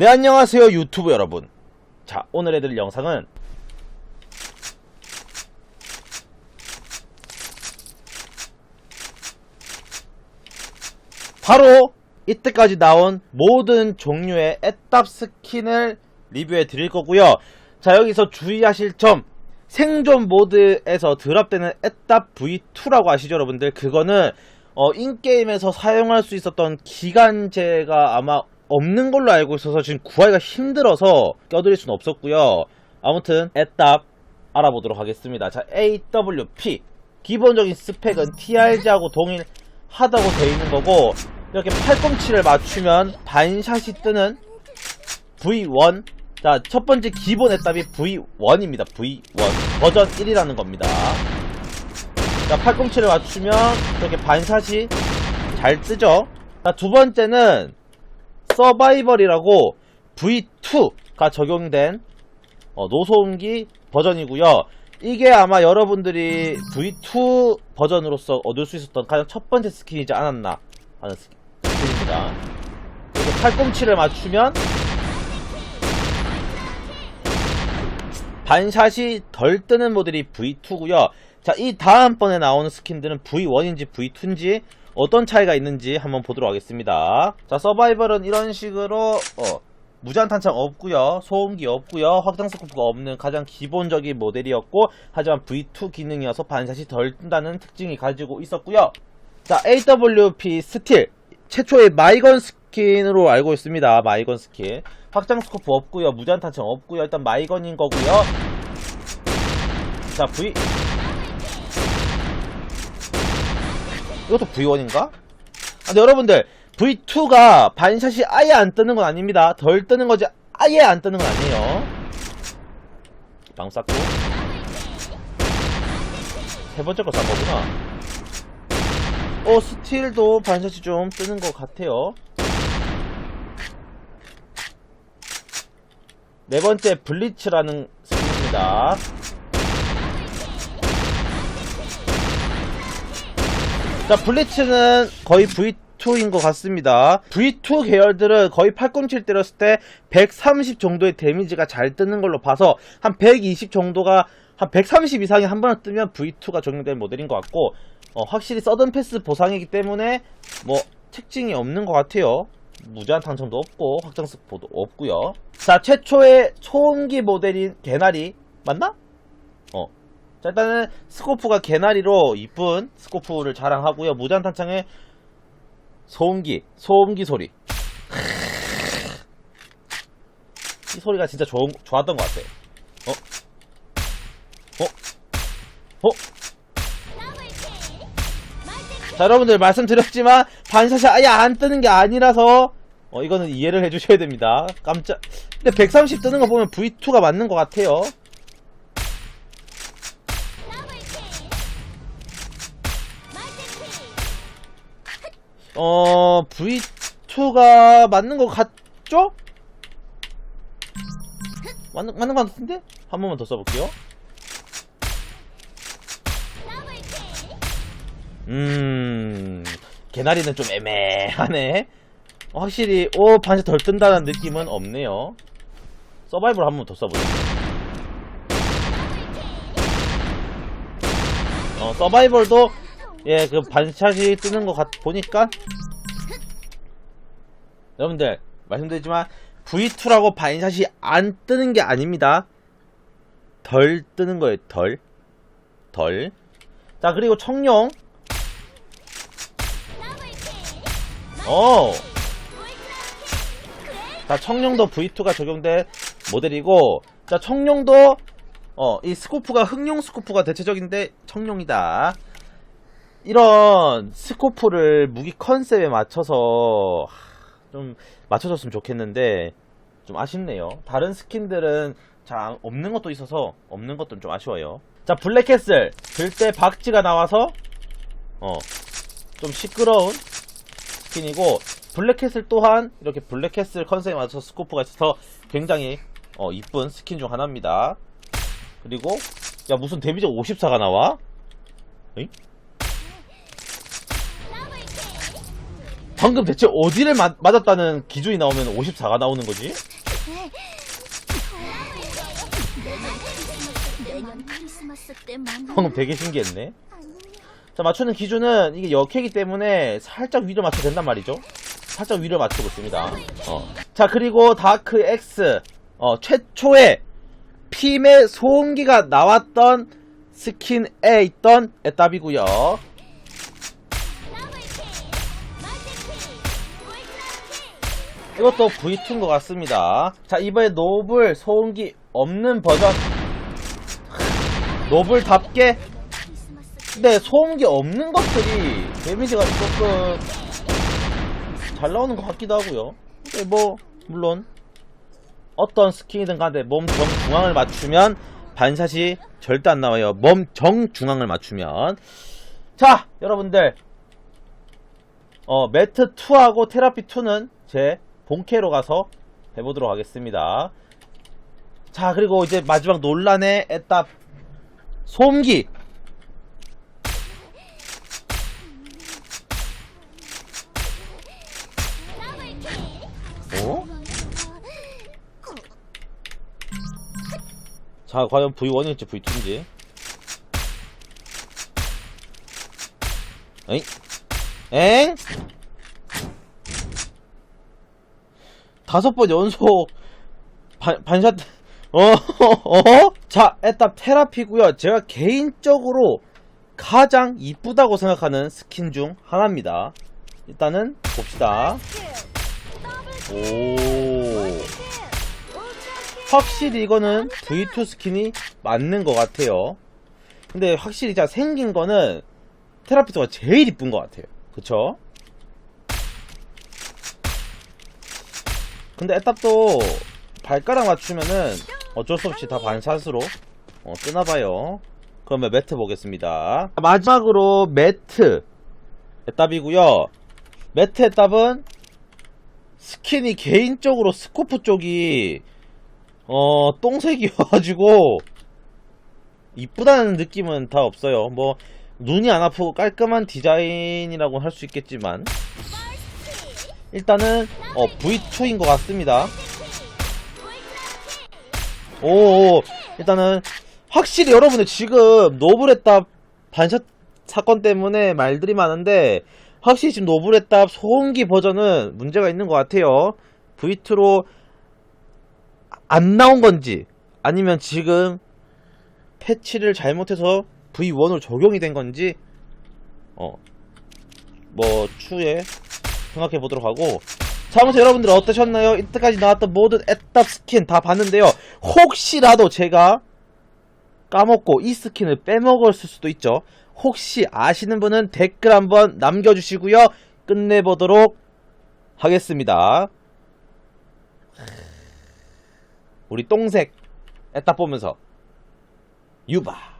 네 안녕하세요 유튜브 여러분. 자 오늘 해드릴 영상은 바로 이때까지 나온 모든 종류의 애답 스킨을 리뷰해 드릴 거고요. 자 여기서 주의하실 점. 생존 모드에서 드랍되는 애답 V2라고 아시죠 여러분들? 그거는 어, 인게임에서 사용할 수 있었던 기간제가 아마 없는 걸로 알고 있어서 지금 구하기가 힘들어서 껴드릴 수는 없었고요. 아무튼 애답 알아보도록 하겠습니다. 자, AWP 기본적인 스펙은 TRG하고 동일하다고 되어 있는 거고 이렇게 팔꿈치를 맞추면 반샷이 뜨는 V1 자, 첫 번째 기본 애답이 V1입니다. V1 버전 1이라는 겁니다. 자, 팔꿈치를 맞추면 이렇게 반샷이 잘 뜨죠. 자, 두 번째는 서바이벌이라고 V2가 적용된 어, 노소음기 버전이고요. 이게 아마 여러분들이 V2 버전으로서 얻을 수 있었던 가장 첫 번째 스킨이지 않았나 하는 스- 스킨입니다. 이렇게 팔꿈치를 맞추면 반샷이 덜 뜨는 모델이 V2고요. 자, 이 다음번에 나오는 스킨들은 V1인지 V2인지 어떤 차이가 있는지 한번 보도록 하겠습니다. 자, 서바이벌은 이런 식으로 어, 무제한 탄창 없고요. 소음기 없고요. 확장 스코프가 없는 가장 기본적인 모델이었고 하지만 V2 기능이어서 반샷이 덜 뜬다는 특징이 가지고 있었고요. 자, AWP 스틸 최초의 마이건 스킨으로 알고 있습니다. 마이건 스킨. 확장 스코프 없고요. 무제한 탄창 없고요. 일단 마이건인 거고요. 자, V 이것도 V1인가? 근데 여러분들 V2가 반샷이 아예 안 뜨는 건 아닙니다. 덜 뜨는 거지 아예 안 뜨는 건 아니에요. 방 쌓고 세 번째 거싼 거구나. 어 스틸도 반샷이 좀 뜨는 것 같아요. 네 번째 블리츠라는 스킬입니다. 자, 블리츠는 거의 V2인 것 같습니다. V2 계열들은 거의 팔꿈치를 때렸을 때 130 정도의 데미지가 잘 뜨는 걸로 봐서 한 120 정도가 한 130 이상이 한 번에 뜨면 V2가 적용된 모델인 것 같고 어, 확실히 서든 패스 보상이기 때문에 뭐 특징이 없는 것 같아요. 무제한 당첨도 없고 확장 스포도 없고요. 자, 최초의 초음기 모델인 개나리 맞나? 어, 자, 일단은 스코프가 개나리로 이쁜 스코프를 자랑하고요. 무제한 탄창에 소음기, 소음기 소리. 이 소리가 진짜 좋, 좋았던 것 같아. 어? 어? 어? 자, 여러분들 말씀드렸지만 반샷이 아예 안 뜨는 게 아니라서 어, 이거는 이해를 해주셔야 됩니다. 깜짝. 근데 130 뜨는 거 보면 V2가 맞는 것 같아요. 어, V2가 맞는 것 같죠? 맞는, 맞는 것 같은데? 한 번만 더 써볼게요. 음, 개나리는 좀 애매하네. 확실히, 오, 반샷 덜 뜬다는 느낌은 없네요. 서바이벌 한 번 더 써보자. 어, 서바이벌도, 예, 그 반샷이 뜨는 것 같, 보니까. 여러분들, 말씀드리지만, V2라고 반샷이 안 뜨는 게 아닙니다. 덜 뜨는 거예요, 덜. 덜. 자, 그리고 청룡. 어. 자, 청룡도 V2가 적용된 모델이고, 자, 청룡도, 어, 이 스코프가 흑룡 스코프가 대체적인데, 청룡이다. 이런 스코프를 무기 컨셉에 맞춰서, 하, 좀, 맞춰줬으면 좋겠는데, 좀 아쉽네요. 다른 스킨들은 잘 안- 없는 것도 있어서, 없는 것도 좀 아쉬워요. 자, 블랙캐슬. 들때 박쥐가 나와서, 어, 좀 시끄러운 스킨이고 블랙캐슬 또한 이렇게 블랙캐슬 컨셉에 맞춰서 스코프가 있어서 굉장히 어, 이쁜 스킨 중 하나입니다. 그리고 야 무슨 데미지 54가 나와? 에이? 방금 대체 어디를 맞, 맞았다는 기준이 나오면 54가 나오는 거지? 방금 되게 신기했네. 자, 맞추는 기준은 이게 역회이기 때문에 살짝 위로 맞춰도 된단 말이죠. 살짝 위로 맞추고 있습니다. 어. 자, 그리고 다크 X. 어, 최초의 핌의 소음기가 나왔던 스킨에 있던 애답이고요 이것도 V2인 것 같습니다. 자, 이번에 노블 소음기 없는 버전. 노블답게 근데 소음기 없는 것들이 데미지가 조금 잘 나오는 것 같기도 하고요. 근데 뭐 물론 어떤 스킨이든 간에 몸 정중앙을 맞추면 반샷이 절대 안 나와요. 몸 정중앙을 맞추면 자 여러분들 어 매트 2하고 테라피 2는 제 본캐로 가서 해보도록 하겠습니다. 자 그리고 이제 마지막 논란의 에따 소음기 어? 자, 과연 V1일지 V2인지. 에잉? 엥? 다섯 번 연속 반, 반샷, 어, 어? 자, 일단 테라피고요 제가 개인적으로 가장 이쁘다고 생각하는 스킨 중 하나입니다. 일단은 봅시다. 오. 확실히 이거는 V2 스킨이 맞는 것 같아요. 근데 확실히 진짜 생긴 거는 테라피스가 제일 이쁜 것 같아요. 그쵸? 근데 에탑도 발가락 맞추면은 어쩔 수 없이 다 반샷으로 어, 뜨나봐요. 그러면 매트 보겠습니다. 마지막으로 매트 에탑이고요. 매트 에탑은 스킨이 개인적으로 스코프 쪽이 어 똥색이어가지고 이쁘다는 느낌은 다 없어요. 뭐 눈이 안 아프고 깔끔한 디자인이라고 할 수 있겠지만 일단은 어 V2인 것 같습니다. 오 일단은 확실히 여러분들 지금 노블했답 반샷 사건 때문에 말들이 많은데 확실히 지금 노블했답 소음기 버전은 문제가 있는 것 같아요. V2로 안 나온 건지 아니면 지금 패치를 잘못해서 V1으로 적용이 된 건지 어 뭐 추후에 생각해 보도록 하고. 자 아무튼 여러분들 어떠셨나요? 이때까지 나왔던 모든 애답 스킨 다 봤는데요. 혹시라도 제가 까먹고 이 스킨을 빼먹었을 수도 있죠. 혹시 아시는 분은 댓글 한번 남겨주시고요. 끝내보도록 하겠습니다. 우리 똥색 애딱 보면서 유바